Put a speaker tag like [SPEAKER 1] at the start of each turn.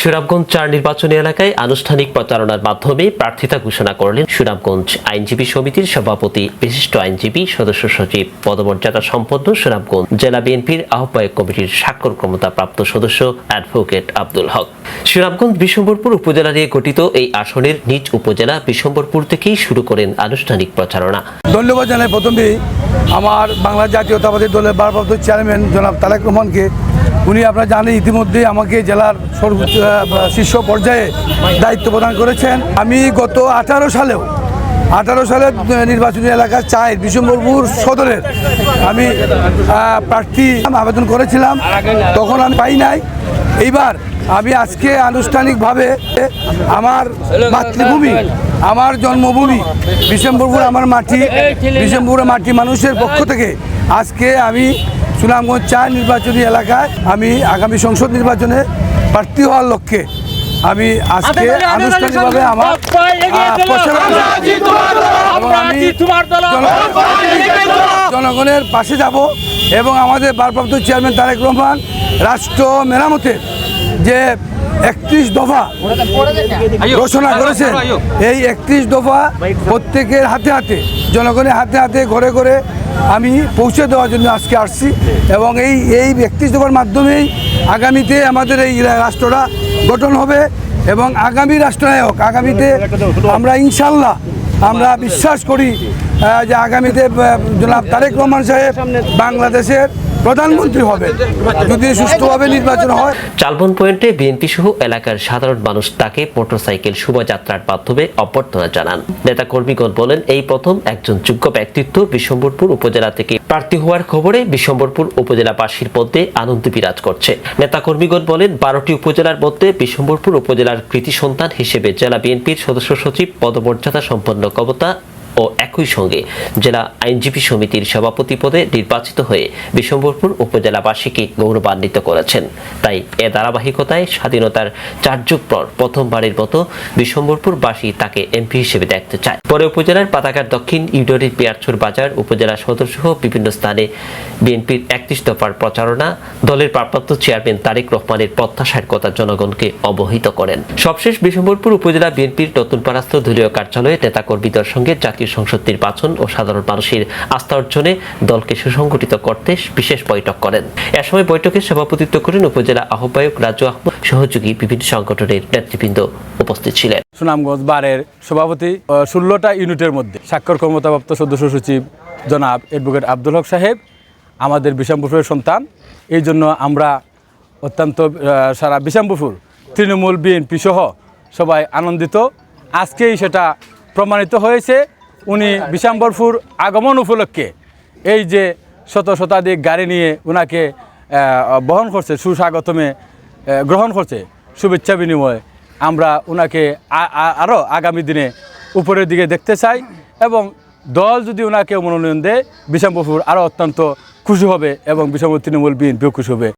[SPEAKER 1] সুনামগঞ্জ চার নির্বাচনী এলাকায় আনুষ্ঠানিক প্রচারণার মাধ্যমে প্রার্থিতা ঘোষণা করলেন সুনামগঞ্জ আইনজীবী সমিতির সভাপতি, বিশিষ্ট আইনজীবী, সদস্য সচিব পদমর্যাদা সম্পন্ন সুনামগঞ্জ জেলা বিএনপির আহ্বায়ক কমিটির স্বাক্ষর ক্ষমতা প্রাপ্ত সদস্য অ্যাডভোকেট আব্দুল হক। সুনামগঞ্জ বিশম্বরপুর উপজেলা নিয়ে গঠিত এই আসনের নিজ উপজেলা বিশম্বরপুর থেকেই শুরু করেন আনুষ্ঠানিক প্রচারণা।
[SPEAKER 2] ধন্যবাদ জানাই প্রথমেই আমার বাংলা জাতীয়তাবাদী দলের ভারপ্রাপ্ত চেয়ারম্যান জনাব তারেক রহমানকে উনি আপনারা জানেন ইতিমধ্যে আমাকে জেলার সর্বোচ্চ শীর্ষ পর্যায়ে দায়িত্ব প্রদান করেছেন। আমি গত আঠারো সালেও, আঠারো সালের নির্বাচনী এলাকা চাই বিশম্বরপুর সদরের আমি প্রার্থী আবেদন করেছিলাম। তখন আমি পাই নাই। এইবার আমি আজকে আনুষ্ঠানিকভাবে আমার মাতৃভূমি, আমার জন্মভূমি বিশম্বরপুর আমার মাটি বিশম্বরপুরের মাটি মানুষের পক্ষ থেকে আজকে আমি সুনামগঞ্জ চার নির্বাচনী এলাকায় আমি আগামী সংসদ নির্বাচনে প্রার্থী হওয়ার লক্ষ্যে আমি আজকে আনুষ্ঠানিকভাবে আমার জনগণের পাশে যাব এবং আমাদের ভারপ্রাপ্ত চেয়ারম্যান তারেক রহমান রাষ্ট্র মেরামতের যে একত্রিশ দফা ঘোষণা করেছেন। এই একত্রিশ দফা প্রত্যেকের হাতে হাতে জনগণের হাতে হাতে ঘরে ঘরে আমি পৌঁছে দেওয়ার জন্য আজকে আসছি এবং এই এই একত্রিশ দফার মাধ্যমেই আগামীতে আমাদের এই রাষ্ট্রটা গঠন হবে এবং আগামী রাষ্ট্রনায়ক আগামীতে আমরা ইনশাল্লাহ আমরা বিশ্বাস করি যে আগামীতে জনাব তারেক রহমান সাহেব বাংলাদেশের প্রধানমন্ত্রী হবে। যদি সুষ্ঠুভাবে নির্বাচন হয়।
[SPEAKER 1] চালবন পয়েন্টে বিএনপি সহ এলাকার সাধারণ মানুষ তাকে মোটরসাইকেল শোভাযাত্রার মাধ্যমে অভ্যর্থনা জানান। নেতা কর্মীগণ বলেন, এই প্রথম একজন যোগ্য ব্যক্তিত্ব বিশ্বম্বরপুর উপজেলা থেকে প্রার্থী হওয়ার খবরে বিশ্বম্বরপুর উপজেলাবাসীর মধ্যে আনন্দ বিরাজ করছে। নেতা কর্মীগণ বলেন, বারোটি উপজেলার মধ্যে বিশ্বম্বরপুর উপজেলার কৃতি সন্তান হিসেবে জেলা বিএনপির সদস্য সচিব পদমর্যাদা সম্পন্ন ক্ষমতা ও একই সঙ্গে জেলা আইনজীবী সমিতির সভাপতি পদে নির্বাচিত হয়ে বিশম্বরপুর উপজেলাবাসীকে গৌরবান্বিত করেছেন। তাই এ ধারাবাহিকতায় স্বাধীনতার চার যুগ পর প্রথমবারের মতো বিশম্বরপুরবাসী তাকে এমপি হিসেবে দেখতে চায়। পরে উপজেলার পাতাকার দক্ষিণ ইউনিয়নের পিয়ারছড় বাজার উপজেলা সদর সহ বিভিন্ন স্থানে বিএনপির একত্রিশ দফার প্রচারণা, দলের ভারপ্রাপ্ত চেয়ারম্যান তারেক রহমানের প্রত্যাশার কথা জনগণকে অবহিত করেন। সবশেষ বিশম্বরপুর উপজেলা বিএনপির নতুন পারাস্ত দলীয় কার্যালয়ে নেতাকর্মীদের সঙ্গে জাতীয় সংসদ নির্বাচন ও সাধারণ মানুষের আস্থা অর্জনে দলকে সুসংগঠিত করতে বিশেষ বৈঠক করেন। এ সময় বৈঠকে সভাপতিত্ব করেন উপজেলা আহ্বায়ক রাজু আহমদ, সহযোগী বিভিন্ন সংগঠনের নেতৃবৃন্দ উপস্থিত ছিলেন।
[SPEAKER 3] সুনামগঞ্জ বারের সভাপতি ষোলোটা ইউনিটের মধ্যে স্বাক্ষর ক্ষমতাপ্রাপ্ত সদস্য সচিব জনাব অ্যাডভোকেট আব্দুল হক সাহেব, আমাদের বিষামপুরের সন্তান। এই জন্য আমরা অত্যন্ত সারা বিষামপুর তৃণমূল বিএনপি সহ সবাই আনন্দিত। আজকেই সেটা প্রমাণিত হয়েছে। উনি বিষাম্বরপুর আগমন উপলক্ষে এই যে শত শতাধিক গাড়ি নিয়ে ওনাকে বহন করছে, সুস্বাগতমে গ্রহণ করছে, শুভেচ্ছা বিনিময়ে। আমরা ওনাকে আরও আগামী দিনে উপরের দিকে দেখতে চাই এবং দল যদি ওনাকে মনোনয়ন দেয় বিষাম্বরপুর আরও অত্যন্ত খুশি হবে এবং বিষাম্বর তৃণমূল বিএনপিও খুশি হবে।